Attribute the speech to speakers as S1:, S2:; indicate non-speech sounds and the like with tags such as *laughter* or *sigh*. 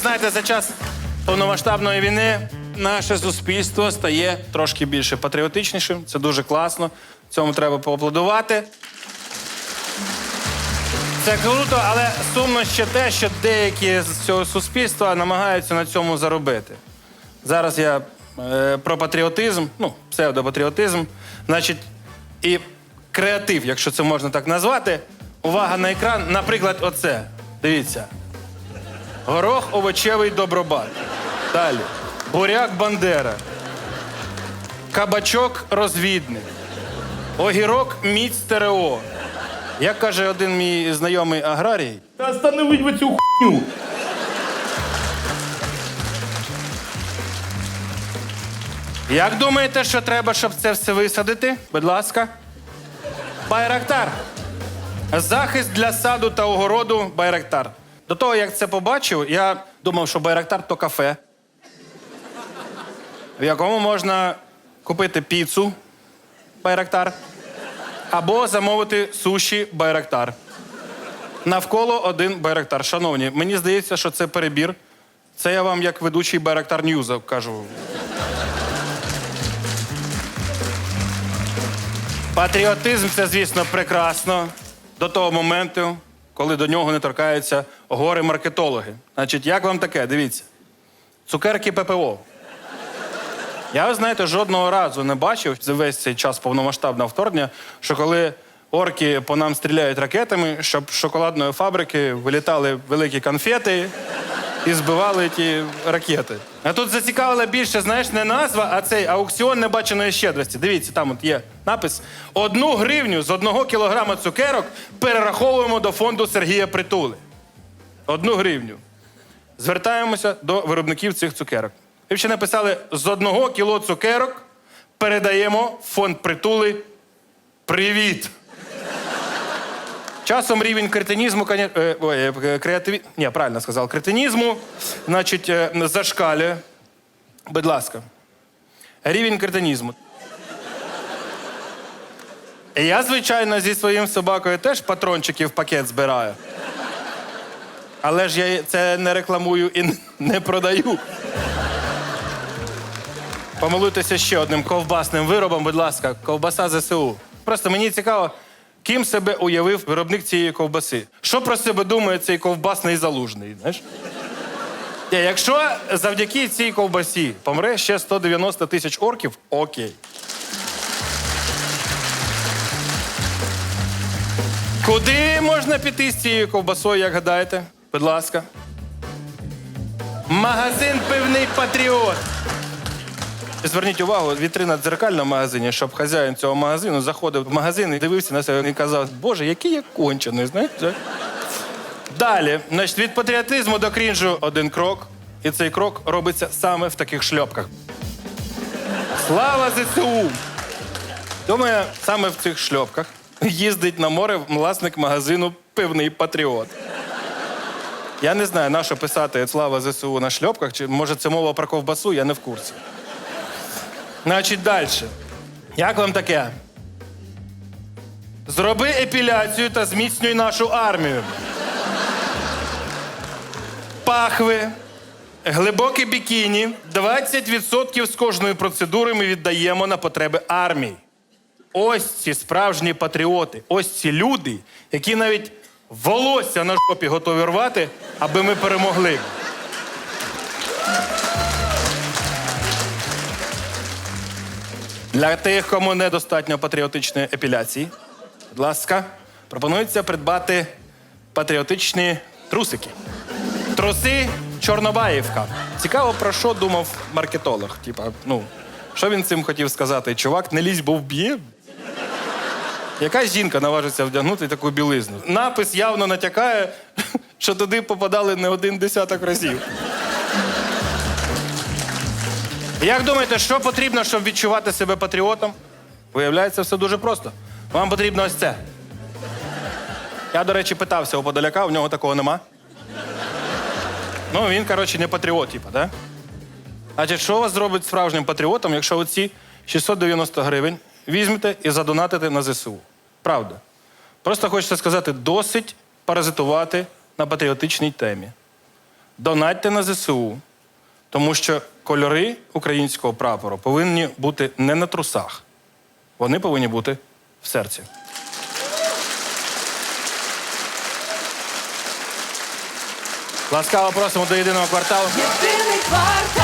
S1: знаєте, за час повномасштабної війни наше суспільство стає трошки більше патріотичнішим. Це дуже класно. Цьому треба поаплодувати. Це круто, але сумно ще те, що деякі з цього суспільства намагаються на цьому заробити. Зараз я е, про патріотизм, ну, псевдопатріотизм, значить, і креатив, якщо це можна так назвати. Увага на екран. Наприклад, оце. Дивіться. Горох овочевий добробат. Далі. Буряк Бандера. Кабачок розвідник. Огірок міць ТРО. Як каже один мій знайомий аграрій,
S2: Та остановить ви цю хуйню.
S1: Як думаєте, що треба, щоб це все висадити? Будь ласка. Байрактар. Захист для саду та огороду Байрактар. До того, як це побачив, я думав, що Байрактар то кафе, в якому можна купити піцу Байрактар або замовити суші Байрактар. Навколо один Байрактар. Шановні, мені здається, що це перебір. Це я вам як ведучий Байрактар Ньюза кажу. Патріотизм це, звісно, прекрасно до того моменту, коли до нього не торкаються гори маркетологи. Значить, як вам таке? Дивіться. Цукерки ППО. Я, ви знаєте, жодного разу не бачив за весь цей час повномасштабного вторгнення, що коли орки по нам стріляють ракетами, щоб з шоколадної фабрики вилітали великі конфети і збивали ті ракети. А тут зацікавила більше, знаєш, не назва, а цей аукціон небаченої щедрості. Дивіться, там от є напис: одну гривню з одного кілограма цукерок перераховуємо до фонду Сергія Притули. Одну гривню. Звертаємося до виробників цих цукерок. Ви ще написали: з одного кіло цукерок передаємо фонд притули. Привіт! Часом рівень кретинізму, е, е, креативі... Ні, правильно сказав, кретинізму, значить, е, зашкалює. Будь ласка. Рівень кретинізму. Я, звичайно, зі своїм собакою теж патрончики в пакет збираю. Але ж я це не рекламую і не продаю. Помилуйтеся ще одним ковбасним виробом, будь ласка, ковбаса ЗСУ. Просто мені цікаво, ким себе уявив виробник цієї ковбаси. Що про себе думає цей ковбасний залужний? Знаєш? Якщо завдяки цій ковбасі помре ще 190 тисяч орків, окей. Куди можна піти з цією ковбасою, як гадаєте? Будь ласка. Магазин пивний патріот. Зверніть увагу, вітрина дзеркальна в магазині, щоб хазяїн цього магазину заходив в магазин і дивився на себе і казав, Боже, який я кончений, знаєш? Далі, значить, від патріотизму до крінжу один крок, і цей крок робиться саме в таких шльопках. Слава ЗСУ! Думаю, саме в цих шльопках їздить на море власник магазину Пивний патріот. Я не знаю, на що писати слава ЗСУ на шльопках, чи може це мова про ковбасу, я не в курсі. Значить, далі. Як вам таке? Зроби епіляцію та зміцнюй нашу армію. Пахви, глибоке бікіні, 20% з кожної процедури ми віддаємо на потреби армії. Ось ці справжні патріоти, ось ці люди, які навіть волосся на жопі готові рвати, аби ми перемогли. Для тих, кому недостатньо патріотичної епіляції, будь ласка, пропонується придбати патріотичні трусики. Труси Чорнобаївка. Цікаво, про що думав маркетолог. Типа, ну, що він цим хотів сказати? Чувак, не лізь, бо вб'є. Яка жінка наважиться вдягнути таку білизну? Напис явно натякає, *laughs* що туди попадали не один десяток разів. Як думаєте, що потрібно, щоб відчувати себе патріотом? Виявляється, все дуже просто. Вам потрібно ось це. Я, до речі, питався у Подоляка, у нього такого нема. Ну, він, коротше, не патріот, типа, да? Значить, що вас зробить справжнім патріотом, якщо ви ці 690 гривень візьмете і задонатите на ЗСУ? Правда. Просто хочеться сказати, досить паразитувати на патріотичній темі. донатьте на ЗСУ, тому що кольори українського прапору повинні бути не на трусах, вони повинні бути в серці. Ласкаво просимо до єдиного кварталу.
S3: Єдиний квартал.